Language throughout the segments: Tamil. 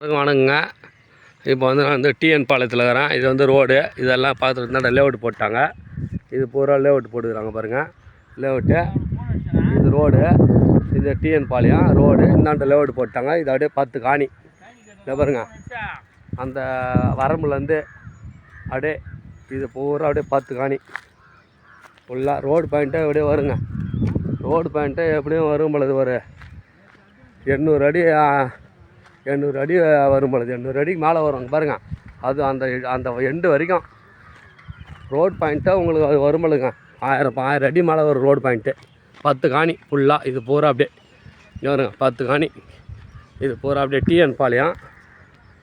வணக்கங்க. இப்போ வந்து நான் வந்து டிஎன் பாளையத்தில் இருக்கிறேன். இது வந்து ரோடு. இதெல்லாம் பார்த்துட்டு தான் லேஅவுட் போட்டாங்க. இது பூரா லேஅவுட் போட்டுக்கிறாங்க பாருங்கள் லேஅவுட்டு இது ரோடு. இது டிஎன் பாளையம். ரோடு. இந்தாண்ட லேஅவுட் போட்டாங்க. இது அப்படியே பத்து காணி. இதை பாருங்க. அந்த வரம்புலேருந்து அப்படியே இது பூரா அப்படியே பத்து காணி. ஃபுல்லாக ரோடு பாயிண்ட்டே அப்படியே வருங்க. ரோடு பாயிண்ட்டே எப்படியும் வரும் பொழுது ஒரு எண்ணூறு அடி எண்ணூறு அடி வரும் பொழுது. எண்ணூறு அடிக்கு மேலே வரும். பாருங்க. அது அந்த அந்த எண்டு வரைக்கும் ரோட் பாயிண்ட்டாக உங்களுக்கு அது வரும் பொழுதுங்க. ஆயிரம் ஆயிரம் அடி மேலே வரும் ரோடு பாயிண்ட்டு பத்து காணி ஃபுல்லாக இது பூரா அப்படியே. இங்கே வருங்க பத்து காணி. இது பூரா அப்படியே டிஎன் பாளையம்.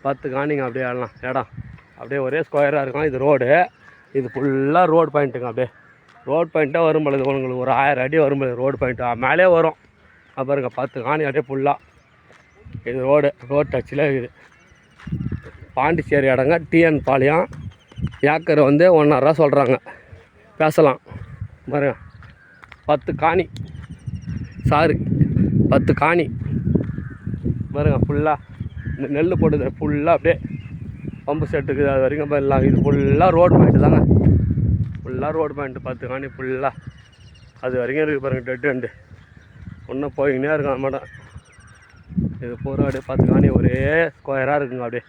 பத்து காணிங்க அப்படியே ஆடலாம் இடம். அப்படியே ஒரே ஸ்கொயராக இருக்கும். இது ரோடு இது ஃபுல்லாக ரோடு பாயிண்ட்டுங்க அப்படியே. ரோடு பாயிண்ட்டாக வரும் பொழுது உங்களுக்கு ஒரு ஆயிரம் அடி வரும் பொழுது ரோடு பாயிண்ட்டு மேலே வரும். அது பாருங்க. பத்து காணி அப்படியே ஃபுல்லாக இது ரோடு ரோட் டச்சில் இருக்குது. பாண்டிச்சேரி இடங்க டிஎன் பாளையம். ஏக்கர் வந்து ஒன்றரை சொல்கிறாங்க பேசலாம். பாருங்க. பத்து காணி. சாரு பத்து காணி. பாருங்க ஃபுல்லாக இந்த நெல் போட்டுது. ஃபுல்லாக அப்படியே பம்பு செட்டுக்கு அது வரைக்கும் எல்லாம் இது ஃபுல்லாக ரோடு பாயிண்ட்டு தாங்க. ஃபுல்லாக ரோடு பாயிண்ட்டு பத்து காணி ஃபுல்லாக அது வரைக்கும் இருக்குது பாருங்க டெட் எண்டு ஒன்றும் போய்கினே இருக்கும் மாட்டேன் இது பூரா அப்படியே பத்து காணி ஒரே ஸ்கொயராக இருக்குங்க அப்படியே.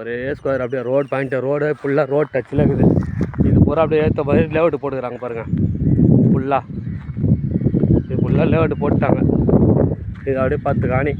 ஒரே ஸ்கொயர் அப்படியே ரோடு பாயிண்ட்டு ரோடு ஃபுல்லாக ரோட் டச்சில் இருக்குது. இது பூரா அப்படியே ஏற்ற மாதிரி லேவுட்டு போட்டுக்கிறாங்க பாருங்கள் ஃபுல்லாக இது ஃபுல்லாக லேவுட்டு போட்டுட்டாங்க. இது அப்படியே பார்த்து காணி.